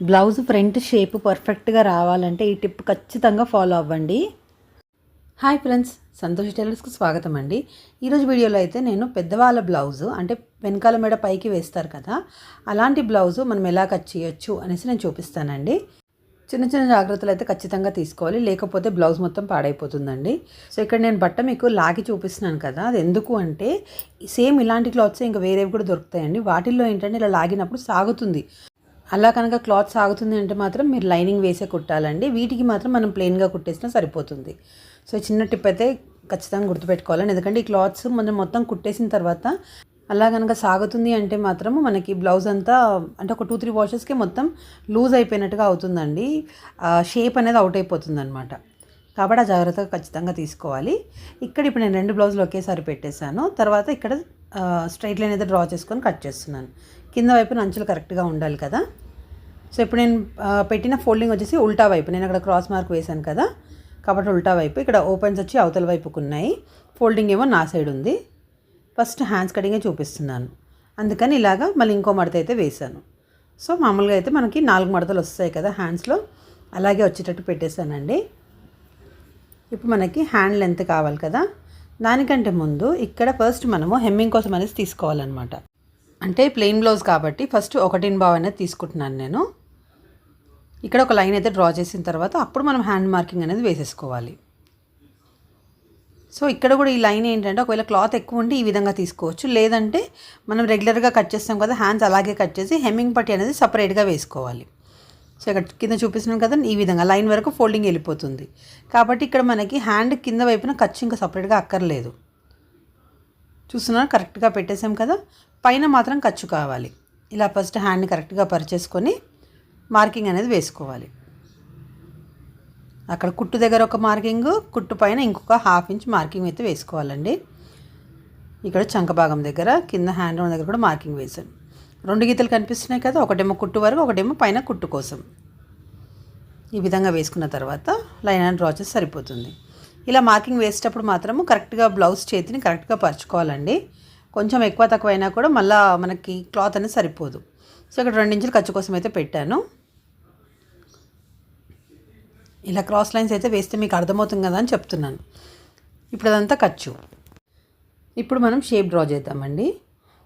Blouse front shape పర్ఫెక్ట్గా రావాలంటే ఈ టిప్ ఖచ్చితంగా ఫాలో అవ్వండి. హాయ్ ఫ్రెండ్స్ సంతోష్ టైలర్స్కి స్వాగతం అండి. ఈరోజు వీడియోలో అయితే నేను పెద్దవాళ్ళ బ్లౌజు అంటే వెనకాల మెడ పైకి వేస్తారు కదా అలాంటి బ్లౌజు మనం ఎలా కట్ చేయొచ్చు అనేసి నేను చూపిస్తానండి. చిన్న చిన్న జాగ్రత్తలు అయితే ఖచ్చితంగా తీసుకోవాలి లేకపోతే బ్లౌజ్ మొత్తం పాడైపోతుందండి. సో ఇక్కడ నేను బట్ట మీకు లాగి చూపిస్తున్నాను కదా అది ఎందుకు అంటే సేమ్ ఇలాంటి క్లాత్స్ ఇంకా వేరేవి కూడా దొరుకుతాయండి. వాటిల్లో ఏంటంటే ఇలా లాగినప్పుడు సాగుతుంది. అలా కనుక క్లాత్ సాగుతుంది అంటే మాత్రం మీరు లైనింగ్ వేసే కుట్టాలండి. వీటికి మాత్రం మనం ప్లెయిన్గా కుట్టేసినా సరిపోతుంది. సో చిన్న టిప్ అయితే ఖచ్చితంగా గుర్తుపెట్టుకోవాలండి. ఎందుకంటే ఈ క్లాత్స్ మనం మొత్తం కుట్టేసిన తర్వాత అలా కనుక సాగుతుంది అంటే మాత్రం మనకి బ్లౌజ్ అంతా అంటే ఒక టూ త్రీ వాషెస్కి మొత్తం లూజ్ అయిపోయినట్టుగా అవుతుందండి. షేప్ అనేది అవుట్ అయిపోతుంది అనమాట కాబట్టి ఆ జాగ్రత్తగా ఖచ్చితంగా తీసుకోవాలి. ఇక్కడ ఇప్పుడు నేను రెండు బ్లౌజులు ఒకేసారి పెట్టేశాను. తర్వాత ఇక్కడ స్ట్రైట్ లైన్ అయితే డ్రా చేసుకొని కట్ చేస్తున్నాను. కింద వైపున అంచులు కరెక్ట్గా ఉండాలి కదా. సో ఇప్పుడు నేను పెట్టిన ఫోల్డింగ్ వచ్చేసి ఉల్టా వైపు. నేను అక్కడ క్రాస్ మార్క్ వేశాను కదా. కాబట్టి ఉల్టా వైపు. ఇక్కడ ఓపెన్స్ వచ్చి అవతల వైపుకు ఉన్నాయి ఫోల్డింగ్ ఏమో నా సైడ్ ఉంది. ఫస్ట్ హ్యాండ్స్ కటింగే చూపిస్తున్నాను. అందుకని ఇలాగా మళ్ళీ ఇంకో మడత అయితే వేశాను. సో మామూలుగా అయితే మనకి నాలుగు మడతలు వస్తాయి కదా హ్యాండ్స్లో. అలాగే వచ్చేటట్టు పెట్టేశానండి. ఇప్పుడు మనకి హ్యాండ్ లెంత్ కావాలి కదా. దానికంటే ముందు ఇక్కడ ఫస్ట్ మనము హెమ్మింగ్ కోసం అనేది తీసుకోవాలన్నమాట. అంటే ప్లెయిన్ బ్లౌజ్ కాబట్టి ఫస్ట్ ఒకటిన్ బావ్ అనేది తీసుకుంటున్నాను నేను. ఇక్కడ ఒక లైన్ అయితే డ్రా చేసిన తర్వాత అప్పుడు మనం హ్యాండ్ మార్కింగ్ అనేది వేసేసుకోవాలి. సో ఇక్కడ కూడా ఈ లైన్ ఏంటంటే ఒకవేళ క్లాత్ ఎక్కువ ఉంటే ఈ విధంగా తీసుకోవచ్చు. లేదంటే మనం రెగ్యులర్గా కట్ చేస్తాం కదా హ్యాండ్స్ అలాగే కట్ చేసి హెమ్మింగ్ పట్టి అనేది సపరేట్గా వేసుకోవాలి. సో ఇక్కడ కింద చూపిస్తున్నాం కదా ఈ విధంగా లైన్ వరకు ఫోల్డింగ్ వెళ్ళిపోతుంది. కాబట్టి ఇక్కడ మనకి హ్యాండ్ కింద వైపున ఖర్చు ఇంకా సపరేట్గా అక్కర్లేదు. చూస్తున్నారు? కరెక్ట్గా పెట్టేసాం కదా? పైన మాత్రం ఖర్చు కావాలి. ఇలా ఫస్ట్ హ్యాండ్ని కరెక్ట్గా పరిచేసుకొని మార్కింగ్ అనేది వేసుకోవాలి. అక్కడ కుట్టు దగ్గర ఒక మార్కింగ్ కుట్టు పైన ఇంకొక హాఫ్ ఇంచ్ మార్కింగ్ అయితే వేసుకోవాలండి. ఇక్కడ చంక భాగం దగ్గర కింద హ్యాండ్ దగ్గర కూడా మార్కింగ్ వేసాను. రెండు గీతలు కనిపిస్తున్నాయి కదా ఒకటేమో కుట్టు వరకు ఒకటేమో పైన కుట్టు కోసం. ఈ విధంగా వేసుకున్న తర్వాత లైన్ అండ్ డ్రా చేసి సరిపోతుంది. ఇలా మార్కింగ్ వేసేటప్పుడు మాత్రము కరెక్ట్గా బ్లౌజ్ చేతిని కరెక్ట్గా పరుచుకోవాలండి. కొంచెం ఎక్కువ తక్కువ అయినా కూడా మళ్ళీ మనకి క్లాత్ అనేది సరిపోదు. సో ఇక్కడ రెండు ఇంచులు ఖర్చు కోసం అయితే పెట్టాను. ఇలా క్రాస్ లైన్స్ అయితే వేస్తే మీకు అర్థమవుతుంది కదా అని చెప్తున్నాను. ఇప్పుడు అదంతా ఖర్చు. ఇప్పుడు మనం షేప్ డ్రా చేద్దామండి.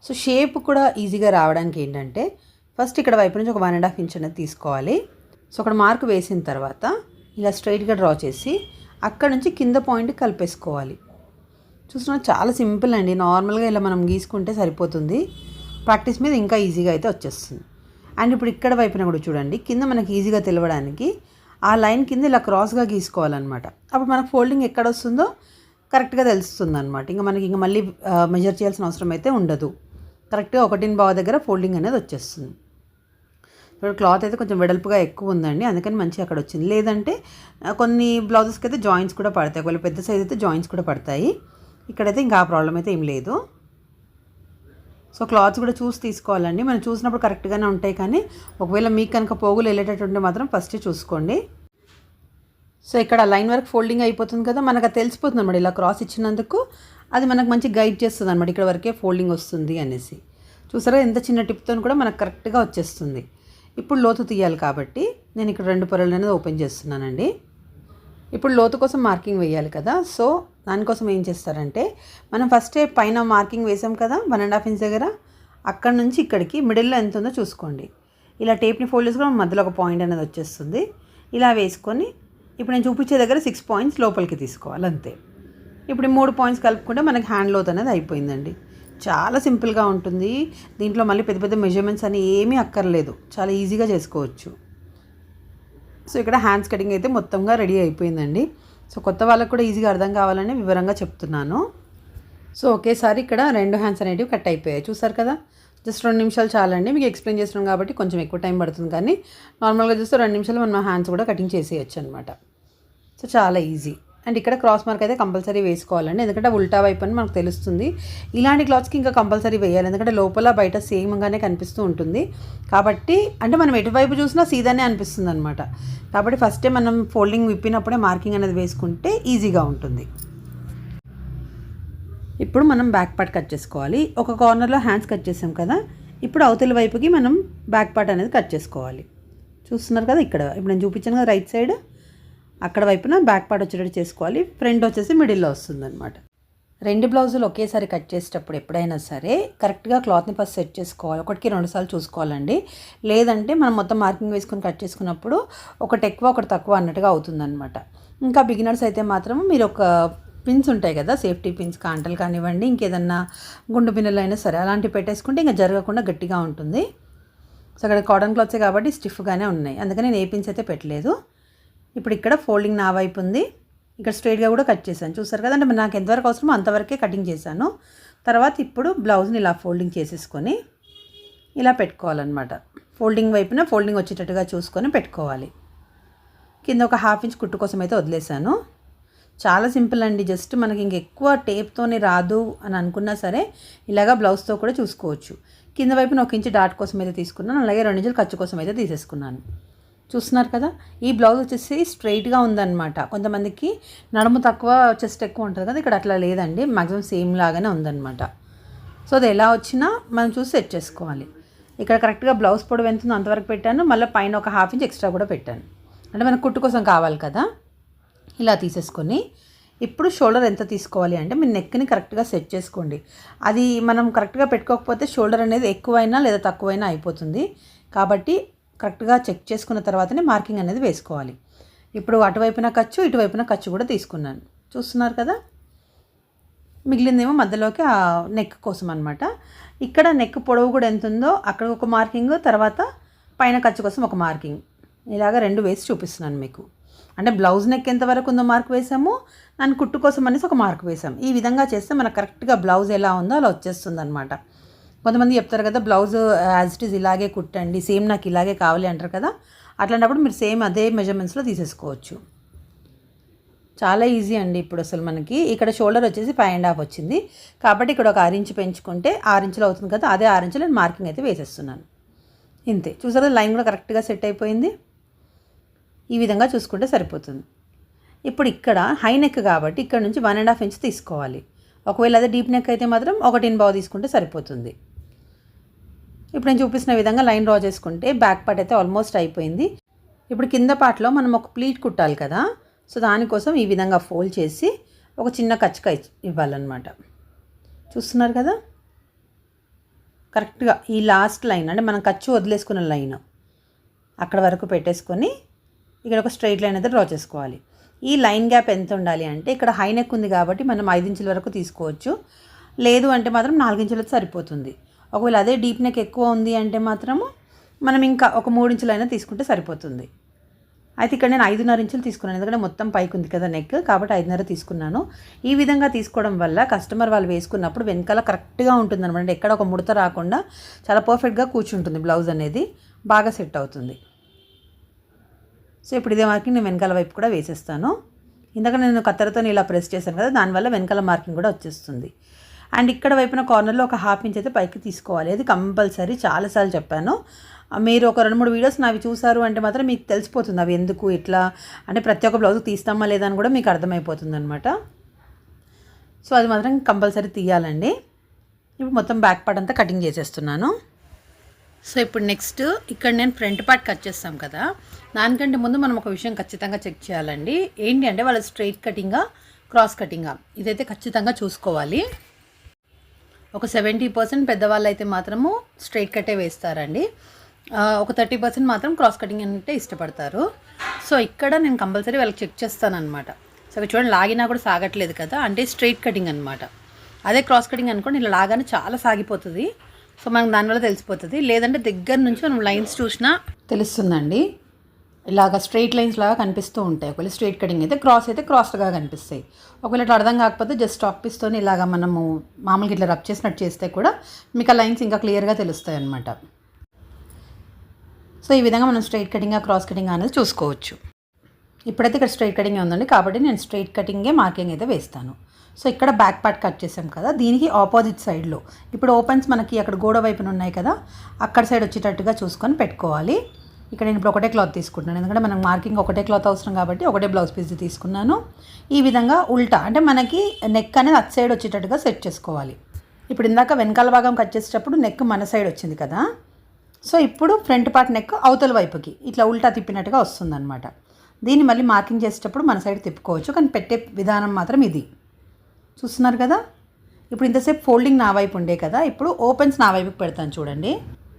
సో షేప్ కూడా ఈజీగా రావడానికి ఏంటంటే ఫస్ట్ ఇక్కడ వైపు నుంచి ఒక వన్ అండ్ హాఫ్ ఇంచ్ అనేది తీసుకోవాలి. సో అక్కడ మార్క్ వేసిన తర్వాత ఇలా స్ట్రైట్గా డ్రా చేసి అక్కడ నుంచి కింద పాయింట్ కలిపేసుకోవాలి. చూసిన చాలా సింపుల్ అండి. నార్మల్గా ఇలా మనం గీసుకుంటే సరిపోతుంది. ప్రాక్టీస్ మీద ఇంకా ఈజీగా అయితే వచ్చేస్తుంది. అండ్ ఇప్పుడు ఇక్కడ వైపున కూడా చూడండి. కింద మనకి ఈజీగా తెలవడానికి ఆ లైన్ కింద ఇలా క్రాస్గా గీసుకోవాలన్నమాట. అప్పుడు మనకు ఫోల్డింగ్ ఎక్కడ వస్తుందో కరెక్ట్గా తెలుస్తుంది అనమాట ఇంకా మనకి ఇంకా మళ్ళీ మెజర్ చేయాల్సిన అవసరం అయితే ఉండదు. కరెక్ట్గా ఒకటిన్ బావ దగ్గర ఫోల్డింగ్ అనేది వచ్చేస్తుంది. ఇప్పుడు క్లాత్ అయితే కొంచెం వెడల్పుగా ఎక్కువ ఉందండి. అందుకని మంచిగా అక్కడ వచ్చింది. లేదంటే కొన్ని బ్లౌజెస్కి అయితే జాయింట్స్ కూడా పడతాయి. ఒకవేళ పెద్ద సైజ్ అయితే జాయింట్స్ కూడా పడతాయి. ఇక్కడైతే ఇంకా ఆ ప్రాబ్లం అయితే ఏం లేదు. సో క్లాత్స్ కూడా చూసి తీసుకోవాలండి. మనం చూసినప్పుడు కరెక్ట్గానే ఉంటాయి కానీ ఒకవేళ మీకు కనుక పోగులు వెళ్ళేటట్టు ఉంటే మాత్రం ఫస్ట్ చూసుకోండి. సో ఇక్కడ లైన్ వర్క్ ఫోల్డింగ్ అయిపోతుంది కదా మనకు అది తెలిసిపోతుంది అనమాట ఇలా క్రాస్ ఇచ్చినందుకు అది మనకు మంచి గైడ్ చేస్తుంది అనమాట ఇక్కడ వరకే ఫోల్డింగ్ వస్తుంది అనేసి. చూసారా ఎంత చిన్న టిప్తో కూడా మనకు కరెక్ట్గా వచ్చేస్తుంది. ఇప్పుడు లోతు తీయాలి కాబట్టి నేను ఇక్కడ రెండు పొరలు అనేది ఓపెన్ చేస్తున్నానండి. ఇప్పుడు లోతు కోసం మార్కింగ్ వేయాలి కదా. సో దానికోసం ఏం చేస్తారంటే మనం ఫస్టే పైన మార్కింగ్ వేసాం కదా వన్ అండ్ హాఫ్ ఇంచ్ దగ్గర అక్కడ నుంచి ఇక్కడికి మిడిల్లో ఎంత ఉందో చూసుకోండి. ఇలా టేప్ని ఫోల్డ్ చేసుకుని మధ్యలో ఒక పాయింట్ అనేది వచ్చేస్తుంది. ఇలా వేసుకొని ఇప్పుడు నేను చూపించే దగ్గర సిక్స్ పాయింట్స్ లోపలికి తీసుకోవాలి అంతే. ఇప్పుడు మూడు పాయింట్స్ కలుపుకుంటే మనకి హ్యాండ్ లోత్ అనేది అయిపోయిందండి. చాలా సింపుల్గా ఉంటుంది. దీంట్లో మళ్ళీ పెద్ద పెద్ద మెజర్మెంట్స్ అని ఏమీ అక్కర్లేదు. చాలా ఈజీగా చేసుకోవచ్చు. సో ఇక్కడ హ్యాండ్స్ కటింగ్ అయితే మొత్తంగా రెడీ అయిపోయిందండి. సో కొత్త వాళ్ళకు కూడా ఈజీగా అర్థం కావాలని వివరంగా చెప్తున్నాను. సో ఒకేసారి ఇక్కడ రెండు హ్యాండ్స్ అనేటివి కట్ అయిపోయాయి. చూసారు కదా? జస్ట్ రెండు నిమిషాలు చాలండి. మీకు ఎక్స్ప్లెయిన్ చేస్తున్నాం కాబట్టి కొంచెం ఎక్కువ టైం పడుతుంది కానీ నార్మల్గా చూస్తే రెండు నిమిషాలు మనం హ్యాండ్స్ కూడా కటింగ్ చేసేయచ్చు అనమాట సో చాలా ఈజీ అండ్ ఇక్కడ క్రాస్ మార్క్ అయితే కంపల్సరీ వేసుకోవాలండి. ఎందుకంటే ఉల్టా వైపు అని మనకు తెలుస్తుంది. ఇలాంటి క్లాత్స్కి ఇంకా కంపల్సరీ వేయాలి. ఎందుకంటే లోపల బయట సేమ్గానే కనిపిస్తూ ఉంటుంది. కాబట్టి అంటే మనం ఎటువైపు చూసినా సీదానే అనిపిస్తుంది అనమాట కాబట్టి ఫస్టే మనం ఫోల్డింగ్ విప్పినప్పుడే మార్కింగ్ అనేది వేసుకుంటే ఈజీగా ఉంటుంది. ఇప్పుడు మనం బ్యాక్ పార్ట్ కట్ చేసుకోవాలి. ఒక కార్నర్లో హ్యాండ్స్ కట్ చేసాం కదా ఇప్పుడు అవతల వైపుకి మనం బ్యాక్ పార్ట్ అనేది కట్ చేసుకోవాలి. చూస్తున్నారు కదా ఇక్కడ. ఇప్పుడు నేను చూపించాను కదా రైట్ సైడ్. అక్కడ వైపున బ్యాక్ పార్ట్ వచ్చేటట్టు చేసుకోవాలి. ఫ్రంట్ వచ్చేసి మిడిల్లో వస్తుందనమాట రెండు బ్లౌజులు ఒకేసారి కట్ చేసేటప్పుడు ఎప్పుడైనా సరే కరెక్ట్గా క్లాత్ని ఫస్ట్ సెట్ చేసుకోవాలి. ఒకటికి రెండుసార్లు చూసుకోవాలండి. లేదంటే మనం మొత్తం మార్కింగ్ వేసుకొని కట్ చేసుకున్నప్పుడు ఒకటి ఎక్కువ ఒకటి తక్కువ అన్నట్టుగా అవుతుందన్నమాట. ఇంకా బిగినర్స్ అయితే మాత్రం మీరు ఒక పిన్స్ ఉంటాయి కదా సేఫ్టీ పిన్స్ కాంటలు కానివ్వండి ఇంకేదన్నా గుండు పిన్నులు అయినా సరే అలాంటివి పెట్టేసుకుంటే ఇంకా జరగకుండా గట్టిగా ఉంటుంది. సో అక్కడ కాటన్ క్లాత్సే కాబట్టి స్టిఫ్గానే ఉన్నాయి. అందుకని నేను ఏ పిన్స్ అయితే పెట్టలేదు. ఇప్పుడు ఇక్కడ ఫోల్డింగ్ నా వైపు ఉంది. ఇక్కడ స్ట్రైట్గా కూడా కట్ చేశాను. చూసారు కదా అంటే నాకు ఎంతవరకు అవసరమో అంతవరకే కటింగ్ చేశాను. తర్వాత ఇప్పుడు బ్లౌజ్ని ఇలా ఫోల్డింగ్ చేసేసుకొని ఇలా పెట్టుకోవాలన్నమాట. ఫోల్డింగ్ వైపున ఫోల్డింగ్ వచ్చేటట్టుగా చూసుకొని పెట్టుకోవాలి. కింద ఒక హాఫ్ ఇంచ్ కుట్టు కోసం అయితే వదిలేశాను. చాలా సింపుల్ అండి. జస్ట్ మనకి ఇంక ఎక్కువ టేప్తోనే రాదు అని అనుకున్నా సరే ఇలాగా బ్లౌజ్తో కూడా చూసుకోవచ్చు. కింద వైపున ఒక ఇంచు డాట్ కోసం అయితే తీసుకున్నాను. అలాగే రెండు ఇంచులు ఖర్చు కోసం అయితే తీసేసుకున్నాను. చూస్తున్నారు కదా ఈ బ్లౌజ్ వచ్చేసి స్ట్రైట్గా ఉందన్నమాట. కొంతమందికి నడుము తక్కువ చెస్ట్ ఎక్కువ ఉంటుంది కదా ఇక్కడ అట్లా లేదండి. మ్యాక్సిమం సేమ్ లాగానే ఉందన్నమాట. సో అది ఎలా వచ్చినా మనం చూసి సెట్ చేసుకోవాలి. ఇక్కడ కరెక్ట్గా బ్లౌజ్ పొడవు ఎంత ఉందో అంతవరకు పెట్టాను. మళ్ళీ పైన ఒక హాఫ్ ఇంచ్ ఎక్స్ట్రా కూడా పెట్టాను. అంటే మనకు కుట్టు కోసం కావాలి కదా. ఇలా తీసేసుకొని ఇప్పుడు షోల్డర్ ఎంత తీసుకోవాలి అంటే మీ నెక్ని కరెక్ట్గా సెట్ చేసుకోండి. అది మనం కరెక్ట్గా పెట్టుకోకపోతే షోల్డర్ అనేది ఎక్కువైనా లేదా తక్కువైనా అయిపోతుంది. కాబట్టి కరెక్ట్గా చెక్ చేసుకున్న తర్వాతనే మార్కింగ్ అనేది వేసుకోవాలి. ఇప్పుడు అటువైపున ఖర్చు ఇటువైపున ఖర్చు కూడా తీసుకున్నాను. చూస్తున్నారు కదా? మిగిలిందేమో మధ్యలోకి ఆ నెక్ కోసం అనమాట ఇక్కడ నెక్ పొడవు కూడా ఎంత ఉందో అక్కడ ఒక మార్కింగ్ తర్వాత పైన ఖర్చు కోసం ఒక మార్కింగ్. ఇలాగ రెండు వేసి చూపిస్తున్నాను మీకు. అంటే బ్లౌజ్ నెక్ ఎంతవరకు ఉందో మార్క్ వేసాము దాని కుట్టు కోసం అనేసి ఒక మార్క్ వేసాం ఈ విధంగా చేస్తే మనకు కరెక్ట్గా బ్లౌజ్ ఎలా ఉందో అలా వచ్చేస్తుంది అనమాట కొంతమంది చెప్తారు కదా బ్లౌజ్ యాజ్ ఇట్ ఈస్ ఇలాగే కుట్టండి సేమ్ నాకు ఇలాగే కావాలి అంటారు కదా. అట్లాంటప్పుడు మీరు సేమ్ అదే మెజర్మెంట్స్లో తీసేసుకోవచ్చు. చాలా ఈజీ అండి ఇప్పుడు అసలు మనకి. ఇక్కడ షోల్డర్ వచ్చేసి ఫైవ్ అండ్ హాఫ్ వచ్చింది. కాబట్టి ఇక్కడ ఒక ఆరించ్ పెంచుకుంటే ఆరించులు అవుతుంది కదా అదే ఆరు నేను మార్కింగ్ అయితే వేసేస్తున్నాను. ఇంతే. చూసారా లైన్ కూడా కరెక్ట్గా సెట్ అయిపోయింది. ఈ విధంగా చూసుకుంటే సరిపోతుంది. ఇప్పుడు ఇక్కడ హై నెక్ కాబట్టి ఇక్కడ నుంచి వన్ అండ్ హాఫ్ ఇంచ్ తీసుకోవాలి. ఒకవేళ అదే డీప్ నెక్ అయితే మాత్రం ఒకటి బావు తీసుకుంటే సరిపోతుంది. ఇప్పుడు నేను చూపిస్తున్న విధంగా లైన్ డ్రా చేసుకుంటే బ్యాక్ పార్ట్ అయితే ఆల్మోస్ట్ అయిపోయింది. ఇప్పుడు కింద పార్ట్లో మనం ఒక ప్లీట్ కుట్టాలి కదా. సో దానికోసం ఈ విధంగా ఫోల్డ్ చేసి ఒక చిన్న కచ్చక ఇవ్వాలన్నమాట. చూస్తున్నారు కదా? కరెక్ట్గా ఈ లాస్ట్ లైన్ అంటే మనం ఖర్చు వదిలేసుకున్న లైన్ అక్కడ వరకు పెట్టేసుకొని ఇక్కడ ఒక స్ట్రైట్ లైన్ అయితే డ్రా చేసుకోవాలి. ఈ లైన్ గ్యాప్ ఎంత ఉండాలి అంటే ఇక్కడ హై నెక్ ఉంది కాబట్టి మనం ఐదు ఇంచుల వరకు తీసుకోవచ్చు. లేదు అంటే మాత్రం నాలుగించులతో సరిపోతుంది. ఒకవేళ అదే డీప్ నెక్ ఎక్కువ ఉంది అంటే మాత్రము మనం ఇంకా ఒక మూడు ఇంచులైనా తీసుకుంటే సరిపోతుంది. అయితే ఇక్కడ నేను ఐదున్నర ఇంచులు తీసుకున్నాను. ఎందుకంటే మొత్తం పైకి ఉంది కదా నెక్. కాబట్టి ఐదున్నర తీసుకున్నాను. ఈ విధంగా తీసుకోవడం వల్ల కస్టమర్ వాళ్ళు వేసుకున్నప్పుడు వెనకాల కరెక్ట్గా ఉంటుంది అనమాట ఎక్కడ ఒక ముడత రాకుండా చాలా పర్ఫెక్ట్గా కూర్చుంటుంది బ్లౌజ్ అనేది. బాగా సెట్ అవుతుంది. సో ఇప్పుడు ఇదే మార్కింగ్ నేను వెనకాల వైపు కూడా వేసేస్తాను. ఇందాక నేను కత్తెరతో ఇలా ప్రెస్ చేశాను కదా దానివల్ల వెనకాల మార్కింగ్ కూడా వచ్చేస్తుంది. అండ్ ఇక్కడ వైపున కార్నర్లో ఒక హాఫ్ ఇంచ్ అయితే పైకి తీసుకోవాలి. అది కంపల్సరీ చాలాసార్లు చెప్పాను. మీరు ఒక రెండు మూడు వీడియోస్ నావి చూసారు అంటే మాత్రం మీకు తెలిసిపోతుంది అవి ఎందుకు ఇట్లా అంటే ప్రతి ఒక్క బ్లౌజ్ తీస్తామా లేదా అని కూడా మీకు అర్థమైపోతుంది అనమాట సో అది మాత్రం కంపల్సరీ తీయాలండి. ఇప్పుడు మొత్తం బ్యాక్ పార్ట్ అంతా కటింగ్ చేసేస్తున్నాను. సో ఇప్పుడు నెక్స్ట్ ఇక్కడ నేను ఫ్రంట్ పార్ట్ కట్ చేస్తాం కదా. దానికంటే ముందు మనం ఒక విషయం ఖచ్చితంగా చెక్ చేయాలండి. ఏంటి అంటే వాళ్ళ స్ట్రైట్ కటింగా క్రాస్ కటింగా ఇదైతే ఖచ్చితంగా చూసుకోవాలి. ఒక సెవెంటీ పర్సెంట్ పెద్దవాళ్ళు అయితే మాత్రము స్ట్రైట్ కట్టే వేస్తారండి. ఒక థర్టీ పర్సెంట్ మాత్రం క్రాస్ కటింగ్ అంటే ఇష్టపడతారు. సో ఇక్కడ నేను కంపల్సరీ వాళ్ళకి చెక్ చేస్తాను అనమాట సో అవి చూడండి లాగినా కూడా సాగట్లేదు కదా అంటే స్ట్రైట్ కటింగ్ అనమాట అదే క్రాస్ కటింగ్ అనుకోండి ఇలా లాగానే చాలా సాగిపోతుంది. సో మనకు దానివల్ల తెలిసిపోతుంది. లేదంటే దగ్గర నుంచి మనం లైన్స్ చూసినా తెలుస్తుందండి. ఇలాగ స్ట్రైట్ లైన్స్ లాగా కనిపిస్తూ ఉంటాయి. ఒకవేళ స్ట్రైట్ కటింగ్ అయితే క్రాస్ అయితే క్రాస్గా కనిపిస్తాయి. ఒకవేళ ఇట్లా అర్థం కాకపోతే జస్ట్ టాప్ ఇలాగ మనము మామూలుగా ఇట్లా రబ్ చేసినట్టు చేస్తే కూడా మీకు ఆ లైన్స్ ఇంకా క్లియర్గా తెలుస్తాయి అన్నమాట. సో ఈ విధంగా మనం స్ట్రైట్ కటింగ్ క్రాస్ కటింగ్ అనేది చూసుకోవచ్చు. ఇప్పుడైతే ఇక్కడ స్ట్రైట్ కటింగ్ ఉందండి. కాబట్టి నేను స్ట్రైట్ కటింగే మార్కింగ్ అయితే వేస్తాను. సో ఇక్కడ బ్యాక్ పార్ట్ కట్ చేసాం కదా దీనికి ఆపోజిట్ సైడ్లో. ఇప్పుడు ఓపెన్స్ మనకి అక్కడ గోడ వైపున ఉన్నాయి కదా అక్కడ సైడ్ వచ్చేటట్టుగా చూసుకొని పెట్టుకోవాలి. ఇక్కడ నేను ఇప్పుడు ఒకటే క్లాత్ తీసుకుంటున్నాను. ఎందుకంటే మనకు మార్కింగ్ ఒకటే క్లాత్ అవసరం కాబట్టి ఒకటే బ్లౌజ్ పీస్ తీసుకున్నాను. ఈ విధంగా ఉల్టా అంటే మనకి నెక్ అనేది అట్ సైడ్ వచ్చేటట్టుగా సెట్ చేసుకోవాలి. ఇప్పుడు ఇందాక వెనకాల భాగం కట్ చేసేటప్పుడు నెక్ మన సైడ్ వచ్చింది కదా. సో ఇప్పుడు ఫ్రంట్ పార్ట్ నెక్ అవతల వైపుకి ఇట్లా ఉల్టా తిప్పినట్టుగా వస్తుందన్నమాట. దీన్ని మళ్ళీ మార్కింగ్ చేసేటప్పుడు మన సైడ్ తిప్పుకోవచ్చు. కానీ పెట్టే విధానం మాత్రం ఇది. చూస్తున్నారు కదా? ఇప్పుడు ఇంతసేపు ఫోల్డింగ్ నా వైపు ఉండే కదా. ఇప్పుడు ఓపెన్స్ నా వైపుకి పెడతాను చూడండి.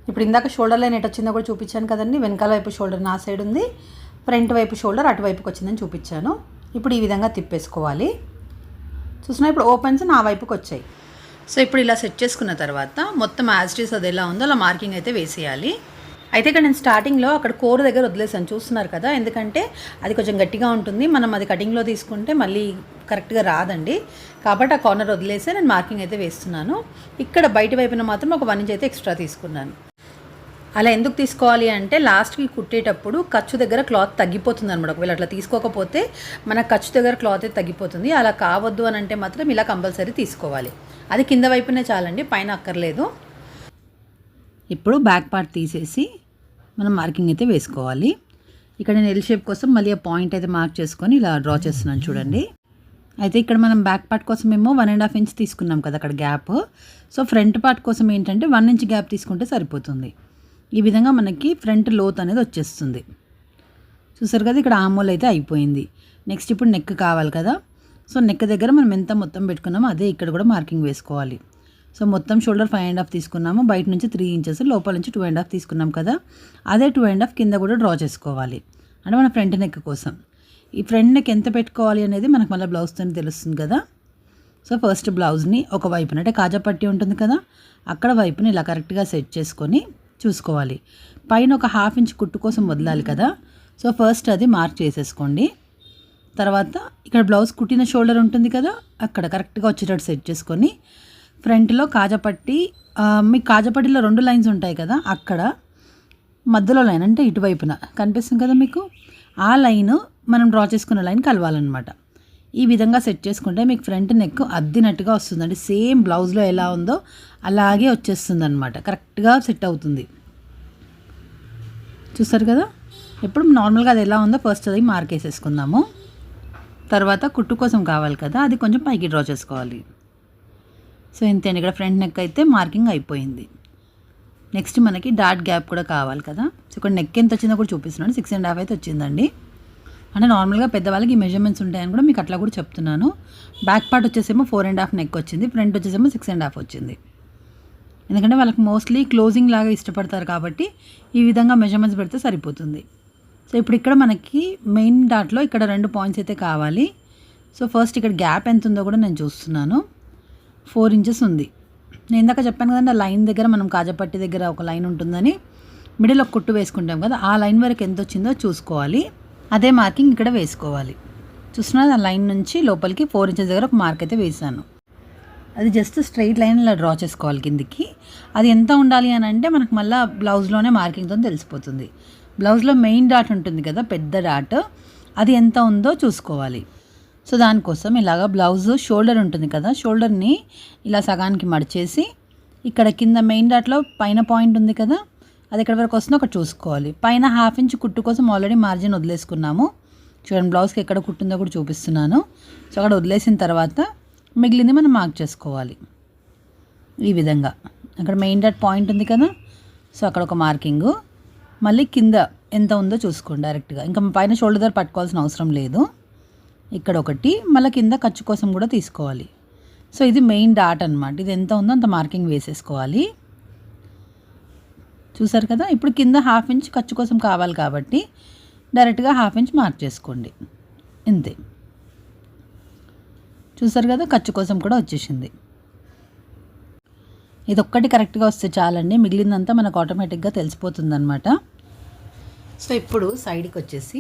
ఇప్పుడు ఇందాక షోల్డర్ లైన్ ఎటు వచ్చిందో కూడా చూపించాను కదండి. వెనకాల వైపు షోల్డర్ నా సైడ్ ఉంది. ఫ్రంట్ వైపు షోల్డర్ అటువైపుకి వచ్చిందని చూపించాను. ఇప్పుడు ఈ విధంగా తిప్పేసుకోవాలి. చూసినా ఇప్పుడు ఓపెన్స్ నా వైపుకి వచ్చాయి. సో ఇప్పుడు ఇలా సెట్ చేసుకున్న తర్వాత మొత్తం యాజ్టీస్ అది ఎలా ఉందో అలా మార్కింగ్ అయితే వేసేయాలి. అయితే ఇక్కడ నేను స్టార్టింగ్లో అక్కడ కోర్ దగ్గర వదిలేసాను చూస్తున్నారు కదా? ఎందుకంటే అది కొంచెం గట్టిగా ఉంటుంది. మనం అది కటింగ్లో తీసుకుంటే మళ్ళీ కరెక్ట్గా రాదండి. కాబట్టి ఆ కార్నర్ వదిలేసి నేను మార్కింగ్ అయితే వేస్తున్నాను. ఇక్కడ బయట వైపున మాత్రం ఒక వన్ ఇంచ్ అయితే ఎక్స్ట్రా తీసుకున్నాను. అలా ఎందుకు తీసుకోవాలి అంటే లాస్ట్కి కుట్టేటప్పుడు ఖర్చు దగ్గర క్లాత్ తగ్గిపోతుంది అనమాట ఒకవేళ అట్లా తీసుకోకపోతే మన ఖర్చు దగ్గర క్లాత్ అయితే తగ్గిపోతుంది. అలా కావద్దు అని అంటే మాత్రం ఇలా కంపల్సరీ తీసుకోవాలి. అది కింద వైపునే చాలండి పైన అక్కర్లేదు. ఇప్పుడు బ్యాక్ పార్ట్ తీసేసి మనం మార్కింగ్ అయితే వేసుకోవాలి. ఇక్కడ నేను ఎల్ షేప్ కోసం మళ్ళీ ఆ పాయింట్ అయితే మార్క్ చేసుకొని ఇలా డ్రా చేస్తున్నాను చూడండి. అయితే ఇక్కడ మనం బ్యాక్ పార్ట్ కోసం ఏమో వన్ అండ్ హాఫ్ ఇంచ్ తీసుకున్నాం కదా అక్కడ గ్యాప్. సో ఫ్రంట్ పార్ట్ కోసం ఏంటంటే వన్ ఇంచ్ గ్యాప్ తీసుకుంటే సరిపోతుంది. ఈ విధంగా మనకి ఫ్రంట్ లోత్ అనేది వచ్చేస్తుంది. చూసారు కదా ఇక్కడ ఆమోల్ అయితే అయిపోయింది. నెక్స్ట్ ఇప్పుడు నెక్ కావాలి కదా. సో నెక్ దగ్గర మనం ఎంత మొత్తం పెట్టుకున్నామో అదే ఇక్కడ కూడా మార్కింగ్ వేసుకోవాలి. సో మొత్తం షోల్డర్ ఫైవ్ అండ్ హాఫ్ తీసుకున్నాము. బయట నుంచి త్రీ ఇంచెస్ లోపల నుంచి టూ అండ్ హాఫ్ తీసుకున్నాం కదా. అదే టూ అండ్ హాఫ్ కింద కూడా డ్రా చేసుకోవాలి. అంటే మన ఫ్రంట్ నెక్ కోసం. ఈ ఫ్రంట్ నెక్ ఎంత పెట్టుకోవాలి అనేది మనకు మళ్ళీ బ్లౌజ్తో తెలుస్తుంది కదా. సో ఫస్ట్ బ్లౌజ్ని ఒక వైపున అంటే కాజా పట్టి ఉంటుంది కదా అక్కడ వైపుని ఇలా కరెక్ట్గా సెట్ చేసుకొని చూసుకోవాలి. పైన ఒక హాఫ్ ఇంచ్ కుట్టు కోసం వదలాలి కదా. సో ఫస్ట్ అది మార్క్ చేసేసుకోండి. తర్వాత ఇక్కడ బ్లౌజ్ కుట్టిన షోల్డర్ ఉంటుంది కదా అక్కడ కరెక్ట్గా వచ్చేటట్టు సెట్ చేసుకొని ఫ్రంట్లో కాజపట్టి మీ కాజపట్టిలో రెండు లైన్స్ ఉంటాయి కదా అక్కడ మధ్యలో లైన్ అంటే ఇటువైపున. కనిపిస్తుంది కదా మీకు? ఆ లైన్ మనం డ్రా చేసుకున్న లైన్ కలవాలన్నమాట. ఈ విధంగా సెట్ చేసుకుంటే మీకు ఫ్రంట్ నెక్ అద్దినట్టుగా వస్తుందండి. సేమ్ బ్లౌజ్లో ఎలా ఉందో అలాగే వచ్చేస్తుంది అనమాట కరెక్ట్గా సెట్ అవుతుంది. చూస్తారు కదా? ఇప్పుడు నార్మల్గా అది ఎలా ఉందో ఫస్ట్ అది మార్క్ వేసేసుకుందాము. తర్వాత కుట్టు కోసం కావాలి కదా అది కొంచెం పైకి డ్రా చేసుకోవాలి. సో ఇంతేండి ఇక్కడ ఫ్రంట్ నెక్ అయితే మార్కింగ్ అయిపోయింది. నెక్స్ట్ మనకి డాట్ గ్యాప్ కూడా కావాలి కదా. సో ఇక్కడ నెక్ ఎంత వచ్చిందో కూడా చూపిస్తున్నాను. సిక్స్ అండ్ హాఫ్ అయితే వచ్చిందండి. అంటే నార్మల్గా పెద్దవాళ్ళకి ఈ మెజర్మెంట్స్ ఉంటాయని కూడా మీకు అట్లా కూడా చెప్తున్నాను. బ్యాక్ పార్ట్ వచ్చేసేమో ఫోర్ అండ్ హాఫ్ నెక్ వచ్చింది ఫ్రంట్ వచ్చేసేమో సిక్స్ అండ్ హాఫ్ వచ్చింది. ఎందుకంటే వాళ్ళకి మోస్ట్లీ క్లోజింగ్ లాగా ఇష్టపడతారు కాబట్టి ఈ విధంగా మెజర్మెంట్స్ పెడితే సరిపోతుంది. సో ఇప్పుడు ఇక్కడ మనకి మెయిన్ డాట్లో ఇక్కడ రెండు పాయింట్స్ అయితే కావాలి. సో ఫస్ట్ ఇక్కడ గ్యాప్ ఎంత ఉందో కూడా నేను చూస్తున్నాను. ఫోర్ ఇంచెస్ ఉంది. నేను ఇందాక చెప్పాను కదండి ఆ లైన్ దగ్గర మనం కాజపట్టి దగ్గర ఒక లైన్ ఉంటుందని. మిడిల్ ఒక కుట్టు వేసుకుంటాం కదా ఆ లైన్ వరకు ఎంత వచ్చిందో చూసుకోవాలి. అదే మార్కింగ్ ఇక్కడ వేసుకోవాలి. చూస్తున్నా ఆ లైన్ నుంచి లోపలికి ఫోర్ ఇంచెస్ దగ్గర ఒక మార్క్ అయితే వేసాను అది జస్ట్ స్ట్రైట్ లైన్ ఇలా డ్రా చేసుకోవాలి కిందికి. అది ఎంత ఉండాలి అని అంటే మనకు మళ్ళీ బ్లౌజ్లోనే మార్కింగ్తో తెలిసిపోతుంది. బ్లౌజ్లో మెయిన్ డాట్ ఉంటుంది కదా పెద్ద డాట్ అది ఎంత ఉందో చూసుకోవాలి. సో దానికోసం ఇలాగ బ్లౌజ్ షోల్డర్ ఉంటుంది కదా షోల్డర్ని ఇలా సగానికి మడిచేసి ఇక్కడ కింద మెయిన్ డాట్లో పైన పాయింట్ ఉంది కదా అది ఎక్కడి వరకు వస్తుందో అక్కడ చూసుకోవాలి. పైన హాఫ్ ఇంచ్ కుట్టు కోసం ఆల్రెడీ మార్జిన్ వదిలేసుకున్నాము. చూడండి బ్లౌజ్కి ఎక్కడ కుట్టుందో కూడా చూపిస్తున్నాను. సో అక్కడ వదిలేసిన తర్వాత మిగిలింది మనం మార్క్ చేసుకోవాలి. ఈ విధంగా. అక్కడ మెయిన్ డాట్ పాయింట్ ఉంది కదా సో అక్కడ ఒక మార్కింగు. మళ్ళీ కింద ఎంత ఉందో చూసుకోండి డైరెక్ట్గా. ఇంకా పైన షోల్డర్ దగ్గర పట్టుకోవాల్సిన అవసరం లేదు. ఇక్కడ ఒకటి మళ్ళీ కింద ఖర్చు కోసం కూడా తీసుకోవాలి. సో ఇది మెయిన్ డాట్ అనమాట ఇది ఎంత ఉందో అంత మార్కింగ్ వేసేసుకోవాలి. చూసారు కదా? ఇప్పుడు కింద హాఫ్ ఇంచ్ ఖర్చు కోసం కావాలి కాబట్టి డైరెక్ట్గా హాఫ్ ఇంచ్ మార్క్ చేసుకోండి ఇంతే. చూసారు కదా? ఖర్చు కోసం కూడా వచ్చేసింది. ఇది ఒక్కటి కరెక్ట్గా వస్తే చాలండి. మిగిలిందంతా మనకు ఆటోమేటిక్గా తెలిసిపోతుంది అనమాట సో ఇప్పుడు సైడ్కి వచ్చేసి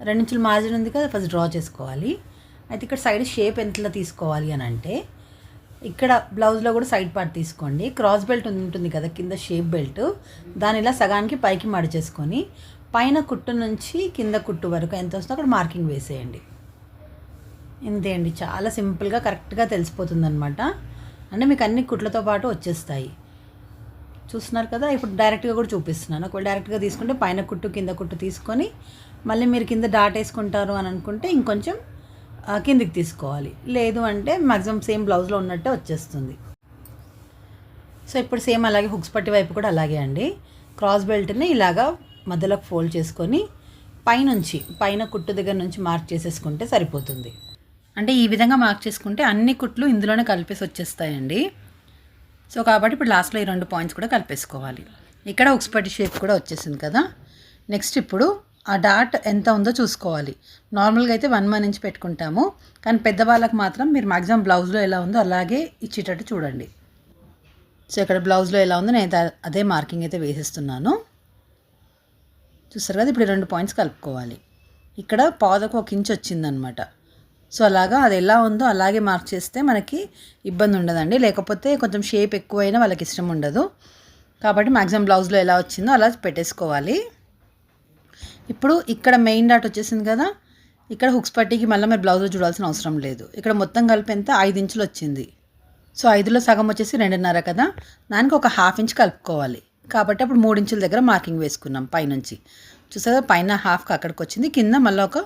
రెండించుల మార్జిన్ ఉంది కదా? ఫస్ట్ డ్రా చేసుకోవాలి. అయితే ఇక్కడ సైడ్ షేప్ ఎంతలో తీసుకోవాలి అని అంటే ఇక్కడ బ్లౌజ్లో కూడా సైడ్ పార్ట్ తీసుకోండి. క్రాస్ బెల్ట్ ఉంటుంది కదా కింద షేప్ బెల్ట్ దాని ఇలా సగానికి పైకి మడిచేసుకొని పైన కుట్టు నుంచి కింద కుట్టు వరకు ఎంత వస్తుందో అక్కడ మార్కింగ్ వేసేయండి. ఇంతే అండి. చాలా సింపుల్గా కరెక్ట్గా తెలిసిపోతుందనమాట అంటే మీకు అన్ని కుట్లతో పాటు వచ్చేస్తాయి. చూస్తున్నారు కదా ఇప్పుడు డైరెక్ట్గా కూడా చూపిస్తున్నాను. ఒకవేళ డైరెక్ట్గా తీసుకుంటే పైన కుట్టు కింద కుట్టు తీసుకొని మళ్ళీ మీరు కింద డాట్ వేసుకుంటారు అని అనుకుంటే ఇంకొంచెం కిందికి తీసుకోవాలి. లేదు అంటే మ్యాక్సిమం సేమ్ బ్లౌజ్లో ఉన్నట్టే వచ్చేస్తుంది. సో ఇప్పుడు సేమ్ అలాగే హుక్స్ పట్టి వైపు కూడా అలాగే అండి. క్రాస్ బెల్ట్ని ఇలాగా మధ్యలోకి ఫోల్డ్ చేసుకొని పైనుంచి పైన కుట్టు దగ్గర నుంచి మార్క్ చేసేసుకుంటే సరిపోతుంది. అంటే ఈ విధంగా మార్క్ చేసుకుంటే అన్ని కుట్లు ఇందులోనే కలిపేసి వచ్చేస్తాయండి. సో కాబట్టి ఇప్పుడు లాస్ట్లో ఈ రెండు పాయింట్స్ కూడా కలిపేసుకోవాలి. ఇక్కడ ఉక్స్పట్టి షేప్ కూడా వచ్చేసింది కదా. నెక్స్ట్ ఇప్పుడు ఆ డాట్ ఎంత ఉందో చూసుకోవాలి. నార్మల్గా అయితే వన్ వన్ ఇంచ్ పెట్టుకుంటాము. కానీ పెద్దవాళ్ళకి మాత్రం మీరు మ్యాక్సిమం బ్లౌజ్లో ఎలా ఉందో అలాగే ఇచ్చేటట్టు చూడండి. సో ఇక్కడ బ్లౌజ్లో ఎలా ఉందో నేను అదే మార్కింగ్ అయితే వేసేస్తున్నాను. చూస్తారు కదా ఇప్పుడు ఈ రెండు పాయింట్స్ కలుపుకోవాలి. ఇక్కడ పాదకు ఒక ఇంచ్ వచ్చిందనమాట. సో అలాగా అది ఎలా ఉందో అలాగే మార్క్ చేస్తే మనకి ఇబ్బంది ఉండదండి. లేకపోతే కొంచెం షేప్ ఎక్కువైనా వాళ్ళకి ఇష్టం ఉండదు. కాబట్టి మ్యాక్సిమం బ్లౌజ్లో ఎలా వచ్చిందో అలా పెట్టేసుకోవాలి. ఇప్పుడు ఇక్కడ మెయిన్ డాట్ వచ్చేసింది కదా ఇక్కడ హుక్స్ పట్టీకి మళ్ళీ మీరు బ్లౌజ్లో చూడాల్సిన అవసరం లేదు. ఇక్కడ మొత్తం కలిపి ఎంత? ఐదు ఇంచులు వచ్చింది. సో ఐదులో సగం వచ్చేసి రెండున్నర కదా. దానికి ఒక హాఫ్ ఇంచ్ కలుపుకోవాలి. కాబట్టి అప్పుడు మూడు ఇంచుల దగ్గర మార్కింగ్ వేసుకున్నాం పైనుంచి. చూసారా? పైన హాఫ్కి అక్కడికి వచ్చింది. కింద మళ్ళీ ఒక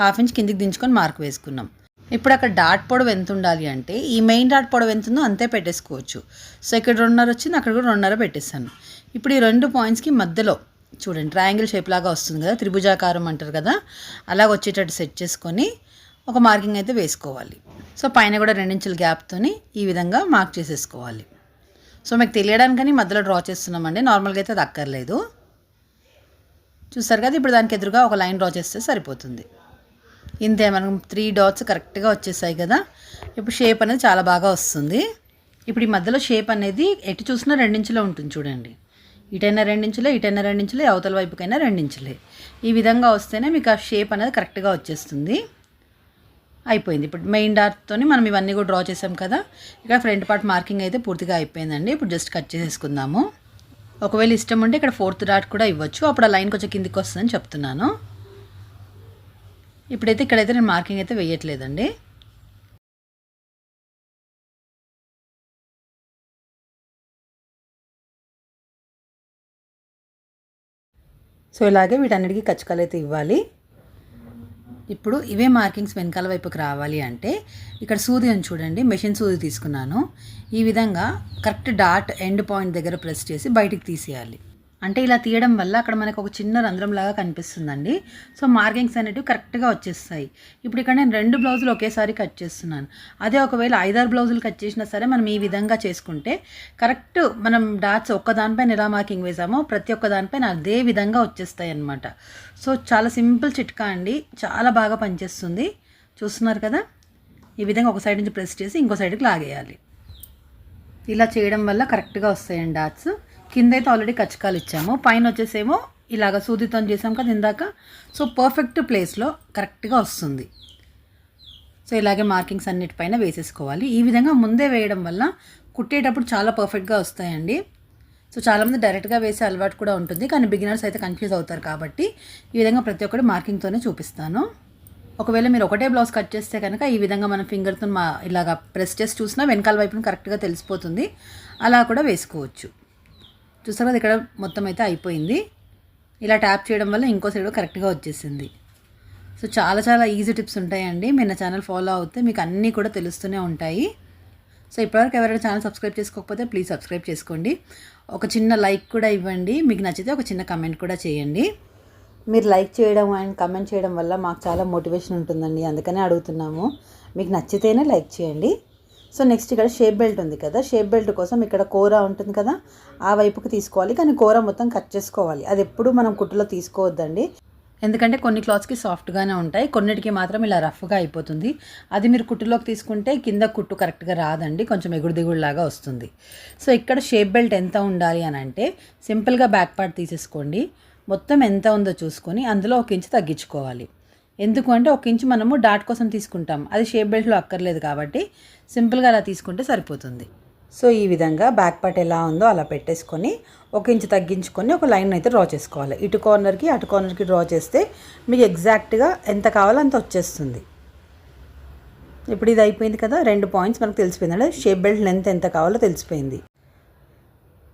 హాఫ్ ఇంచ్ కిందికి దించుకొని మార్క్ వేసుకున్నాం. ఇప్పుడు అక్కడ డాట్ పొడవు ఎంత ఉండాలి అంటే ఈ మెయిన్ డాట్ పొడవు ఎంత ఉందో అంతే పెట్టేసుకోవచ్చు. సో ఇక్కడ రెండున్నర వచ్చింది అక్కడ కూడా రెండున్నర పెట్టేస్తాను ఇప్పుడు ఈ రెండు పాయింట్స్కి మధ్యలో చూడండి ట్రయాంగిల్ షేప్ లాగా వస్తుంది కదా త్రిభుజాకారం అంటారు కదా అలాగ వచ్చేటట్టు సెట్ చేసుకొని ఒక మార్కింగ్ అయితే వేసుకోవాలి. సో పైన కూడా రెండించుల గ్యాప్తోని ఈ విధంగా మార్క్ చేసేసుకోవాలి. సో మీకు తెలియడానికని మధ్యలో డ్రా చేస్తున్నామండి నార్మల్గా అయితే అది అక్కర్లేదు. చూస్తారు కదా ఇప్పుడు దానికి ఎదురుగా ఒక లైన్ డ్రా చేస్తే సరిపోతుంది. ఇంతే మనం త్రీ డాట్స్ కరెక్ట్గా వచ్చేసాయి కదా ఇప్పుడు షేప్ అనేది చాలా బాగా వస్తుంది. ఇప్పుడు ఈ మధ్యలో షేప్ అనేది ఎటు చూసినా రెండించులో ఉంటుంది చూడండి. ఇటైనా రెండించులే ఇటైనా రెండించులే అవతల వైపుకైనా రెండించులే. ఈ విధంగా వస్తేనే మీకు ఆ షేప్ అనేది కరెక్ట్గా వచ్చేస్తుంది. అయిపోయింది. ఇప్పుడు మెయిన్ డాట్తోని మనం ఇవన్నీ కూడా డ్రా చేసాం కదా. ఇక్కడ ఫ్రంట్ పార్ట్ మార్కింగ్ అయితే పూర్తిగా అయిపోయిందండి. ఇప్పుడు జస్ట్ కట్ చేసేసుకుందాము. ఒకవేళ ఇష్టం ఉంటే ఇక్కడ ఫోర్త్ డాట్ కూడా ఇవ్వచ్చు. అప్పుడు ఆ లైన్ కొంచెం కిందికి వస్తుందని చెప్తున్నాను. ఇప్పుడైతే ఇక్కడైతే నేను మార్కింగ్ అయితే వేయట్లేదండి. సో ఇలాగే వీటన్నిటికీ కచ్చకాలు అయితే ఇవ్వాలి. ఇప్పుడు ఇవే మార్కింగ్స్ వెనకాల వైపుకి రావాలి అంటే ఇక్కడ సూది అని చూడండి మెషిన్ సూది తీసుకున్నాను. ఈ విధంగా కరెక్ట్ డాట్ ఎండ్ పాయింట్ దగ్గర ప్రెస్ చేసి బయటికి తీసేయాలి. అంటే ఇలా తీయడం వల్ల అక్కడ మనకు ఒక చిన్న రంధ్రం లాగా కనిపిస్తుందండి. సో మార్కింగ్స్ అనేటివి కరెక్ట్గా వచ్చేస్తాయి. ఇప్పుడు ఇక్కడ నేను రెండు బ్లౌజులు ఒకేసారి కట్ చేస్తున్నాను. అదే ఒకవేళ ఐదారు బ్లౌజులు కట్ చేసినా సరే మనం ఈ విధంగా చేసుకుంటే కరెక్ట్ మనం డాట్స్ ఒక్కదానిపైన ఎలా మార్కింగ్ వేసామో ప్రతి ఒక్క దానిపైన అదే విధంగా వచ్చేస్తాయి అన్నమాట. సో చాలా సింపుల్ చిట్కా అండి. చాలా బాగా పనిచేస్తుంది. చూస్తున్నారు కదా? ఈ విధంగా ఒక సైడ్ నుంచి ప్రెస్ చేసి ఇంకో సైడ్కి లాగేయాలి. ఇలా చేయడం వల్ల కరెక్ట్గా వస్తాయండి డాట్స్. కింద అయితే ఆల్రెడీ కచ్చకాలు ఇచ్చాము. పైన వచ్చేసేమో ఇలాగ సూదితో చేసాం కదా ఇందాక. సో పర్ఫెక్ట్ ప్లేస్లో కరెక్ట్గా వస్తుంది. సో ఇలాగే మార్కింగ్స్ అన్నిటిపైన వేసేసుకోవాలి. ఈ విధంగా ముందే వేయడం వల్ల కుట్టేటప్పుడు చాలా పర్ఫెక్ట్గా వస్తాయండి. సో చాలామంది డైరెక్ట్గా వేసే అలవాటు కూడా ఉంటుంది. కానీ బిగినర్స్ అయితే కన్ఫ్యూజ్ అవుతారు కాబట్టి ఈ విధంగా ప్రతి ఒక్కటి మార్కింగ్తోనే చూపిస్తాను. ఒకవేళ మీరు ఒకటే బ్లౌజ్ కట్ చేస్తే కనుక ఈ విధంగా మన ఫింగర్తో మా ఇలాగ ప్రెస్ చేసి చూసినా వెనకాల వైపున కరెక్ట్గా తెలిసిపోతుంది. అలా కూడా వేసుకోవచ్చు. చూసారు కదా ఇక్కడ మొత్తం అయితే అయిపోయింది. ఇలా ట్యాప్ చేయడం వల్ల ఇంకో సైడ్ కరెక్ట్గా వచ్చేసింది. సో చాలా చాలా ఈజీ టిప్స్ ఉంటాయండి. మీరు నా ఛానల్ ఫాలో అవుతే మీకు అన్నీ కూడా తెలుస్తూనే ఉంటాయి. సో ఇప్పటివరకు ఎవరైనా ఛానల్ సబ్స్క్రైబ్ చేసుకోకపోతే ప్లీజ్ సబ్స్క్రైబ్ చేసుకోండి. ఒక చిన్న లైక్ కూడా ఇవ్వండి. మీకు నచ్చితే ఒక చిన్న కమెంట్ కూడా చేయండి. మీరు లైక్ చేయడం అండ్ కమెంట్ చేయడం వల్ల మాకు చాలా మోటివేషన్ ఉంటుందండి. అందుకనే అడుగుతున్నాము. మీకు నచ్చితేనే లైక్ చేయండి. సో నెక్స్ట్ ఇక్కడ షేప్ బెల్ట్ ఉంది కదా షేప్ బెల్ట్ కోసం ఇక్కడ కూర ఉంటుంది కదా ఆ వైపుకి తీసుకోవాలి. కానీ కూర మొత్తం కట్ చేసుకోవాలి. అది ఎప్పుడు మనం కుట్టులో తీసుకోవద్దండి. ఎందుకంటే కొన్ని క్లాత్స్కి సాఫ్ట్గానే ఉంటాయి. కొన్నిటికి మాత్రం ఇలా రఫ్గా అయిపోతుంది. అది మీరు కుట్టులోకి తీసుకుంటే కింద కుట్టు కరెక్ట్గా రాదండి. కొంచెం ఎగుడు దిగుడులాగా వస్తుంది. సో ఇక్కడ షేప్ బెల్ట్ ఎంత ఉండాలి అని అంటే సింపుల్గా బ్యాక్ పార్ట్ తీసేసుకోండి. మొత్తం ఎంత ఉందో చూసుకొని అందులో ఒక ఇంచు తగ్గించుకోవాలి. ఎందుకు అంటే ఒక ఇంచు మనము డాట్ కోసం తీసుకుంటాం. అది షేప్ బెల్ట్లో అక్కర్లేదు కాబట్టి సింపుల్గా అలా తీసుకుంటే సరిపోతుంది. సో ఈ విధంగా బ్యాక్ పార్ట్ ఎలా ఉందో అలా పెట్టేసుకొని ఒక ఇంచు తగ్గించుకొని ఒక లైన్ అయితే డ్రా చేసుకోవాలి. ఇటు కార్నర్కి అటు కార్నర్కి డ్రా చేస్తే మీకు ఎగ్జాక్ట్గా ఎంత కావాలో అంత వచ్చేస్తుంది. ఇప్పుడు ఇది అయిపోయింది కదా రెండు పాయింట్స్ మనకు తెలిసిపోయింది. అంటే షేప్ బెల్ట్ లెంత్ ఎంత కావాలో తెలిసిపోయింది.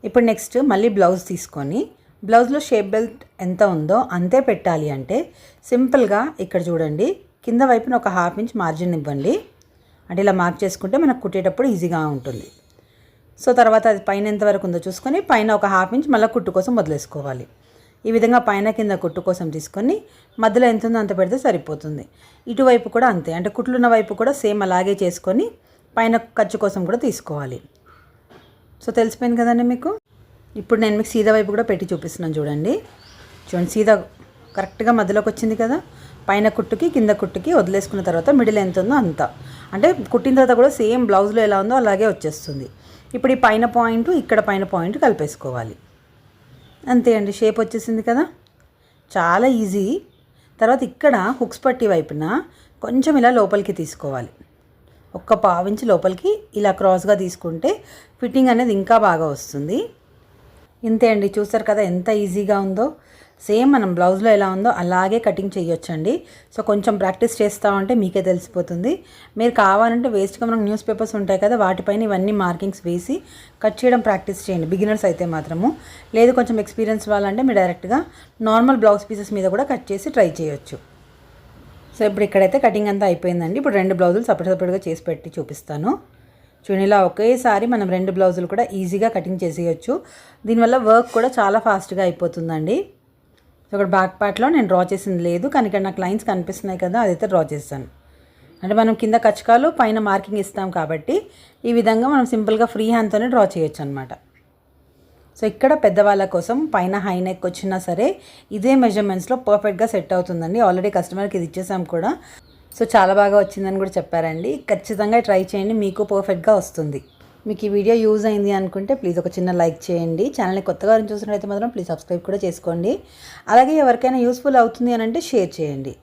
ఇప్పుడు నెక్స్ట్ మళ్ళీ బ్లౌజ్ తీసుకొని బ్లౌజ్లో షేప్ బెల్ట్ ఎంత ఉందో అంతే పెట్టాలి అంటే సింపుల్గా ఇక్కడ చూడండి కింద వైపున ఒక హాఫ్ ఇంచ్ మార్జిన్ ఇవ్వండి. అంటే ఇలా మార్క్ చేసుకుంటే మనకు కుట్టేటప్పుడు ఈజీగా ఉంటుంది. సో తర్వాత అది పైన ఎంతవరకు ఉందో చూసుకొని పైన ఒక హాఫ్ ఇంచ్ మళ్ళీ కుట్టు కోసం వదిలేసుకోవాలి. ఈ విధంగా పైన కింద కుట్టు కోసం తీసుకొని మధ్యలో ఎంత ఉందో అంత పెడితే సరిపోతుంది. ఇటువైపు కూడా అంతే అంటే కుట్లున్న వైపు కూడా సేమ్ అలాగే చేసుకొని పైన ఖర్చు కోసం కూడా తీసుకోవాలి. సో తెలిసిపోయింది కదండి మీకు? ఇప్పుడు నేను మీకు సీదా వైపు కూడా పెట్టి చూపిస్తున్నాను చూడండి. చూడండి సీదా కరెక్ట్గా మధ్యలోకి వచ్చింది కదా? పైన కుట్టుకి కింద కుట్టుకి వదిలేసుకున్న తర్వాత మిడిల్ ఎంత ఉందో అంత. అంటే కుట్టిన తర్వాత కూడా సేమ్ బ్లౌజ్లో ఎలా ఉందో అలాగే వచ్చేస్తుంది. ఇప్పుడు ఈ పైన పాయింట్ ఇక్కడ పైన పాయింట్ కలిపేసుకోవాలి. అంతే అండి షేప్ వచ్చేసింది కదా? చాలా ఈజీ. తర్వాత ఇక్కడ హుక్స్ పట్టి వైపున కొంచెం ఇలా లోపలికి తీసుకోవాలి. ఒక్క పావించి లోపలికి ఇలా క్రాస్గా తీసుకుంటే ఫిట్టింగ్ అనేది ఇంకా బాగా వస్తుంది. ఇంతే అండి. చూసారు కదా ఎంత ఈజీగా ఉందో. సేమ్ మనం బ్లౌజ్లో ఎలా ఉందో అలాగే కటింగ్ చేయొచ్చండి సో కొంచెం ప్రాక్టీస్ చేస్తూ ఉంటే మీకే తెలిసిపోతుంది. మీరు కావాలంటే వేస్ట్గా మనకు న్యూస్ పేపర్స్ ఉంటాయి కదా వాటిపైన ఇవన్నీ మార్కింగ్స్ వేసి కట్ చేయడం ప్రాక్టీస్ చేయండి. బిగినర్స్ అయితే మాత్రము. లేదు కొంచెం ఎక్స్పీరియన్స్ వాళ్ళంటే మీరు డైరెక్ట్గా నార్మల్ బ్లౌజ్ పీసెస్ మీద కూడా కట్ చేసి ట్రై చేయొచ్చు. సో ఇప్పుడు ఇక్కడైతే కటింగ్ అంతా అయిపోయిందండి. ఇప్పుడు రెండు బ్లౌజులు సపరేట్ సపరేట్గా చేసి పెట్టి చూపిస్తాను. చూడండి ఇలా ఒకేసారి మనం రెండు బ్లౌజులు కూడా ఈజీగా కటింగ్ చేసేయచ్చు. దీనివల్ల వర్క్ కూడా చాలా ఫాస్ట్గా అయిపోతుందండి. సో ఇక్కడ బ్యాక్ పార్ట్లో నేను డ్రా చేసింది లేదు కానీ ఇక్కడ నాకు లైన్స్ కనిపిస్తున్నాయి కదా అదైతే డ్రా చేస్తాను. అంటే మనం కింద కచ్చకాలు పైన మార్కింగ్ ఇస్తాం కాబట్టి ఈ విధంగా మనం సింపుల్గా ఫ్రీ హ్యాండ్తోనే డ్రా చేయొచ్చు అనమాట సో ఇక్కడ పెద్దవాళ్ళ కోసం పైన హై నెక్ వచ్చినా సరే ఇదే మెజర్మెంట్స్లో పర్ఫెక్ట్గా సెట్ అవుతుందండి. ఆల్రెడీ కస్టమర్కి ఇది ఇచ్చేసాం కూడా. సో చాలా బాగా వచ్చిందని కూడా చెప్పారండి. ఖచ్చితంగా ట్రై చేయండి. మీకు పర్ఫెక్ట్గా వస్తుంది. మీకు ఈ వీడియో యూజ్ అయింది అనుకుంటే ప్లీజ్ ఒక చిన్న లైక్ చేయండి. ఛానల్ని కొత్తగా చూసినట్లయితే మాత్రం ప్లీజ్ సబ్స్క్రైబ్ కూడా చేసుకోండి. అలాగే ఎవరికైనా యూస్ఫుల్ అవుతుంది అని అంటే షేర్ చేయండి.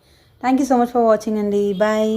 Thank you so much for watching అండి. బాయ్